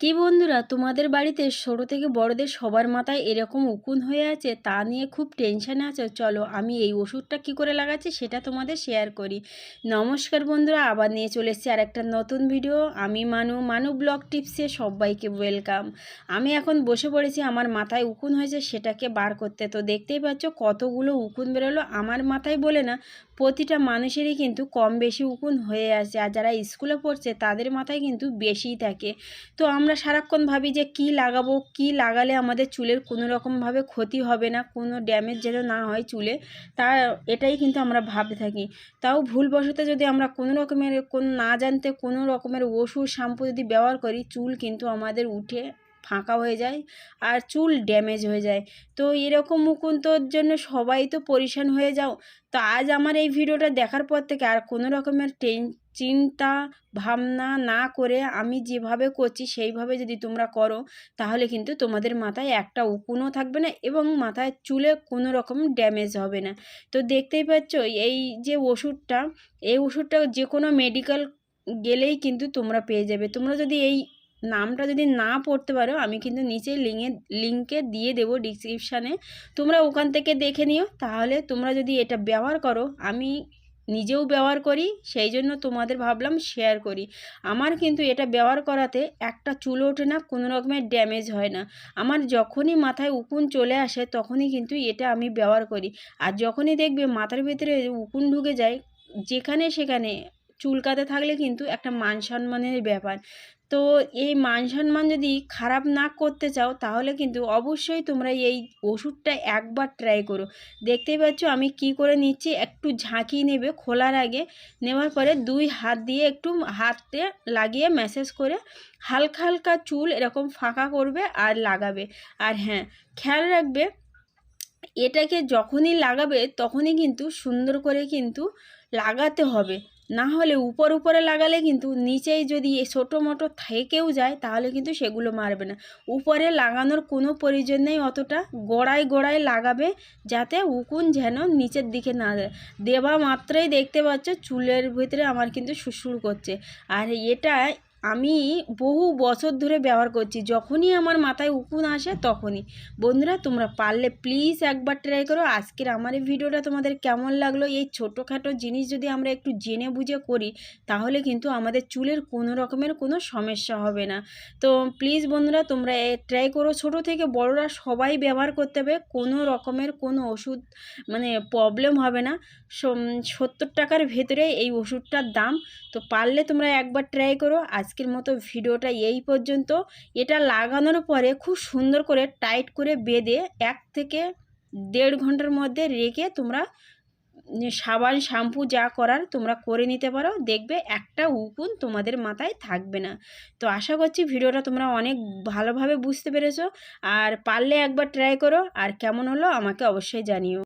কি বন্ধুরা, তোমাদের বাড়িতে ছোটো থেকে বড়দের সবার মাথায় এরকম উকুন হয়ে আছে? তা নিয়ে খুব টেনশানে আছে? চলো, আমি এই ওষুধটা কি করে লাগাচ্ছি সেটা তোমাদের শেয়ার করি। নমস্কার বন্ধুরা, আবার নিয়ে চলে এসেছি আর একটা নতুন ভিডিও আমি মানু মানু ব্লগ টিপসে সবাইকে ওয়েলকাম আমি এখন বসে পড়েছি, আমার মাথায় উকুন হয়েছে, সেটাকে বার করতে। তো দেখতেই পাচ্ছ, কতগুলো উকুন বেরোলো। আমার মাথায় বলে না প্রতিটা মানুষেরই কিন্তু কম বেশি উকুন হয়ে আছে আর যারা স্কুলে পড়ছে তাদের মাথায় কিন্তু বেশিই থাকে। তো আমরা সারাক্ষণ ভাবি যে কি লাগাবো, কি লাগালে আমাদের চুলের কোনো রকমভাবে ক্ষতি হবে না, কোনো ড্যামেজ যেন না হয় চুলে, তা এটাই কিন্তু আমরা ভাবতে থাকি। তাও ভুলবশত যদি আমরা কোনো রকমের, কোন না জানতে কোনো রকমের ওষুধ, শ্যাম্পু যদি ব্যবহার করি, চুল কিন্তু আমাদের উঠে ফাঁকা হয়ে যায় আর চুল ড্যামেজ হয়ে যায়। তো এরকম মুকুন্তর জন্য সবাই তো পরিশান হয়ে যাও। তো আজ আমার এই ভিডিওটা দেখার পর থেকে আর কোনো রকমের টেন চিন্তা, ভাবনা না করে আমি যেভাবে করছি সেইভাবে যদি তোমরা করো, তাহলে কিন্তু তোমাদের মাথায় একটা উকুনও থাকবে না এবং মাথায় চুলে কোনো রকম ড্যামেজ হবে না। তো দেখতেই পাচ্ছ, এই যে ওষুধটা, এই ওষুধটা যে কোনো মেডিকেল গেলেই কিন্তু তোমরা পেয়ে যাবে। তোমরা যদি এই নামটা যদি না পড়তে পারো, আমি কিন্তু নিচে লিঙ্কে লিঙ্কে দিয়ে দেবো ডিসক্রিপশানে তোমরা ওখান থেকে দেখে নিও, তাহলে তোমরা যদি এটা ব্যবহার করো, আমি নিজেও ব্যবহার করি, সেই জন্য তোমাদের ভাবলাম শেয়ার করি। আমার কিন্তু এটা ব্যবহার করাতে একটা চুল ওঠে না, কোনো রকমের ড্যামেজ হয় না। আমার যখনই মাথায় উকুন চলে আসে, তখনই কিন্তু এটা আমি ব্যবহার করি। আর যখনই দেখবে মাথার ভিতরে উকুন ঢুকে যায়, যেখানে সেখানে চুলকাতে থাকলে কিন্তু একটা মান সম্মানের ব্যাপার। তো এই মান সম্মান যদি খারাপ না করতে চাও, তাহলে কিন্তু অবশ্যই তোমরা এই ওষুধটা একবার ট্রাই করো। দেখতেই পাচ্ছ আমি কি করে নিচ্ছি, একটু ঝাঁকি নেবে খোলার আগে। নেওয়ার পরে দুই হাত দিয়ে একটু হাতে লাগিয়ে ম্যাসেজ করে হালকা হালকা চুল এরকম ফাঁকা করবে আর লাগাবে। আর হ্যাঁ খেয়াল রাখবে, এটাকে যখনই লাগাবে তখনই কিন্তু সুন্দর করে কিন্তু লাগাতে হবে। না হলে উপর উপরে লাগালে কিন্তু নিচেই যদি ছোটো মোটো থেকেও যায়, তাহলে কিন্তু সেগুলো মারবে না। উপরে লাগানোর কোনো প্রয়োজন নেই, অতটা গোড়ায় গোড়ায় লাগাবে যাতে উকুন যেন নিচের দিকে না যায়। দেওয়া মাত্রই দেখতে পাচ্ছ, চুলের ভিতরে আমার কিন্তু শুশুর করছে। আর এটা আমি বহু বছর ধরে ব্যবহার করছি। যখনই আমার মাথায় উকুন আসে তখনই। বন্ধুরা, তোমরা পারলে প্লিজ একবার ট্রাই করো। আজকের আমার এই ভিডিওটা তোমাদের কেমন লাগল? এই ছোটোখাটো জিনিস যদি আমরা একটু জেনে বুঝে করি, তাহলে কিন্তু আমাদের চুলের কোনো রকমের কোনো সমস্যা হবে না। তো প্লিজ বন্ধুরা, তোমরা ট্রাই করো। ছোট থেকে বড়রা সবাই ব্যবহার করতে হবে। কোনো রকমের কোনো ওষুধ মানে প্রবলেম হবে না। সত্তর টাকার ভেতরে এই ওষুধটার দাম। তো পারলে তোমরা একবার ট্রাই করো। আজ আজকের মতো ভিডিওটা এই পর্যন্ত। এটা লাগানোর পরে খুব সুন্দর করে টাইট করে বেঁধে এক থেকে দেড় ঘণ্টার মধ্যে রেখে তোমরা সাবান, শ্যাম্পু যা করার তোমরা করে নিতে পারো। দেখবে একটা উকুন তোমাদের মাথায় থাকবে না। তো আশা করছি ভিডিওটা তোমরা অনেক ভালোভাবে বুঝতে পেরেছ। আর পারলে একবার ট্রাই করো। আর কেমন হলো আমাকে অবশ্যই জানিও।